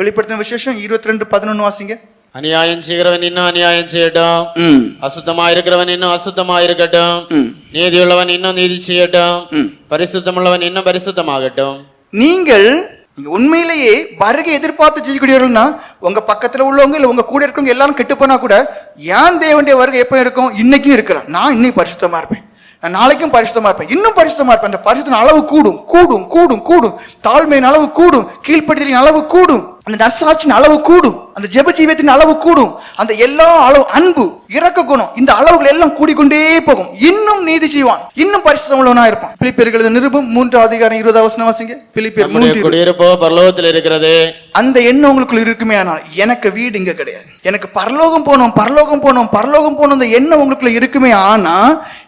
வெளிப்படுத்தின விசேஷம் இருபத்தி ரெண்டு பதினொன்று வாசிங்க. அநியாயம் செய்கிறவன் இன்னும் அநியாயம் செய்யட்டும். அசுத்தமா இருக்கிறவன் இன்னும் அசுத்தமா இருக்கட்டும் ம். நீதியுள்ளவன் இன்னும் நீதி செய்யட்டும். பரிசுத்தமுள்ளவன் இன்னும் பரிசுத்தமாகட்டும். நீங்கள் நீங்க உண்மையிலேயே வருகை எதிர்பார்த்து ஜெயிக்கக்கூடியவர்கள்னா உங்க பக்கத்துல உள்ளவங்க இல்ல உங்க கூட இருக்கவங்க எல்லாரும் கெட்டு போனா கூட ஏன் தேவனுடைய வருகை எப்போ இருக்கும்? இன்னைக்கும் இருக்கிறேன் நான் இன்னைக்கு பரிசுத்தமா இருப்பேன். நான் நாளைக்கும் பரிசுத்தமா இருப்பேன். இன்னும் பரிசுத்தமா இருப்பேன். அந்த பரிசுத்தின் அளவு கூடும். கூடும் கூடும் கூடும். தாழ்மையின் அளவு கூடும். கீழ்ப்படுத்தலின் அளவு கூடும். அந்த நர்சாட்சியின் அளவு கூடும். அந்த ஜெப ஜீவியத்தின் அளவு கூடும். அந்த எல்லா அளவு அன்பு இரக்க குணம் இந்த அளவுகள் எல்லாம் கூடிக்கொண்டே போகும். இன்னும் நீதி செய்வான். இன்னும் பரிசுத்தம் உள்ளவனா இருப்பான் பிலிப்பியர்களது நிருபம் மூன்றாம் அதிகாரம் இருபதாவது வசனம் வாசிங்க. பிலிப்பியர் இருபது. குடியிருப்போ பரலோகத்தில் இருக்கிறது. அந்த எண்ணம் உங்களுக்குள்ள இருக்குமே ஆனால் எனக்கு வீடு இங்க கிடையாது. எனக்கு பரலோகம் போகணும் பரலோகம் போகணும் பரலோகம் போகணும் அந்த எண்ணம் உங்களுக்குள்ள இருக்குமே ஆனா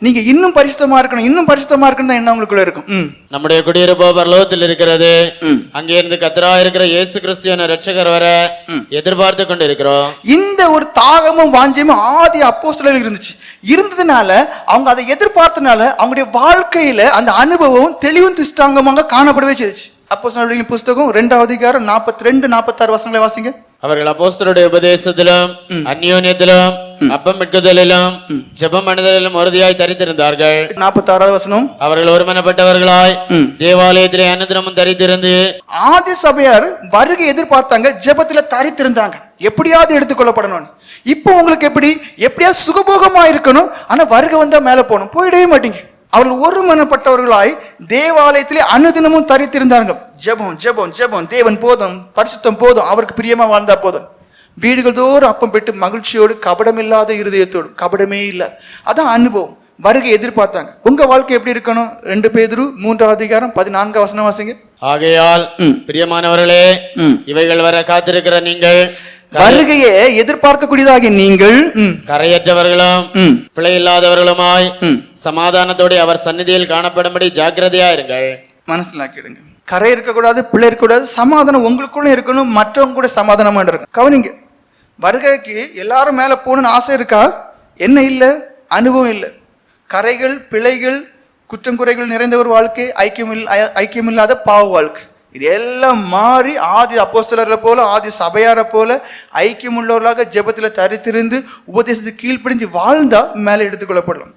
நீங்க இன்னும் பரிசுத்தமா இருக்கணும் இன்னும் பரிசுத்தமா இருக்கணும் எண்ணம் உங்களுக்குள்ள இருக்கும். நம்முடைய குடியிருப்போ பரலோகத்தில் இருக்கிறது. அங்கே இருந்து கத்தரா இருக்கிற இயேசு கிறிஸ்து என ரட்சகர் வர எதிர்பார்த்து கொண்டு இருக்கிறோம் இந்த ஒரு தாகமும் வாஞ்சியமும் ஆதி அப்போஸ்தலர்கள் இருந்துச்சு. இருந்ததுனால அவங்க அதை எதிர்பார்த்தனால அவங்களுடைய வாழ்க்கையில அந்த அனுபவம் தெளிவும் திஷ்டாங்கமாக காணப்படவே செய்துச்சு. அப்போஸ்தலர்களின் புஸ்தகம் ரெண்டாவது அதிகாரம் நாற்பத்தி ரெண்டு நாற்பத்தாறு வசனங்களை வாசிங்க. அவர்கள் அப்போஸ்தலருடைய உபதேசத்திலும் அந்யோன்யத்திலும் அப்பம் மிட்குதலிலும் ஜெபம் பண்ணுதலிலும் உறுதியாய் தரித்திருந்தார்கள் நாற்பத்தாறாவது வசனம் அவர்கள் ஒருமனப்பட்டவர்களாய் தேவாலயத்திலே அன்னதினமும் தரித்திருந்து ஆதி சபையார் வருகை எதிர்பார்த்தாங்க ஜெபத்துல தரித்திருந்தாங்க எப்படியாவது எடுத்துக்கொள்ளப்படணும் இப்போ உங்களுக்கு எப்படி எப்படியாவது சுகபோகமா இருக்கணும் ஆனா வருகை வந்தா மேல போகணும் போயிடவே மாட்டீங்க அவர்கள் ஒருமனப்பட்டவர்களாய் தேவாலயத்திலே அனுதினமும் தரித்திருந்தாங்க ஜெபம் ஜெபம் ஜெபம் தேவன் போதும் பரிசுத்தம் போதும் அவருக்கு பிரியமா வாழ்ந்தா போதும் வீடுகள் தோறும் அப்பம் பெற்று மகிழ்ச்சியோடு கபடமில்லாத இருதயத்தோடு கபடமே இல்லை. அதான் அனுபவம். வருகை எதிர்பார்த்தாங்க. உங்க வாழ்க்கை எப்படி இருக்கணும்? ரெண்டு பேதுரு மூன்றாவது அதிகாரம் பதினான்காம் வசனம் வாசிங்க. ஆகையால் பிரியமானவர்களே இவைகள் வர காத்திருக்கிற நீங்கள் வருகையை எதிர்பார்க்கக்கூடியதாகிய நீங்கள் கரையற்றவர்களும் பிழை இல்லாதவர்களுமாய் சமாதானத்தோடு அவர் சந்நிதியில் காணப்படும்படி ஜாக்கிரதையா இருங்கள். மனசிலாக்கிடுங்க. கரை இருக்கக்கூடாது பிள்ளை இருக்கக்கூடாது சமாதானம் உங்களுக்குள்ள இருக்கணும் மற்றவங்க கூட சமாதானமா இருக்கும் கவனிங்க. வருகைக்கு எல்லாரும் மேலே போகணும்னு ஆசை இருக்கா? என்ன இல்லை? அனுபவம் இல்லை. கரைகள் பிழைகள் குற்றம் குறைகள் நிறைந்த ஒரு வாழ்க்கை ஐக்கியம் இல்ல ஐக்கியம் இல்லாத பாவ வாழ்க்கை. இது எல்லாம் மாறி ஆதி அப்போஸ்தலரை போல ஆதி சபையாரை போல ஐக்கியம் உள்ளவர்களாக ஜெபத்தில் தரித்திருந்து உபதேசத்துக்கு கீழ்ப்படிந்து வாழ்ந்தால் மேலே எடுத்துக்கொள்ளப்படலாம்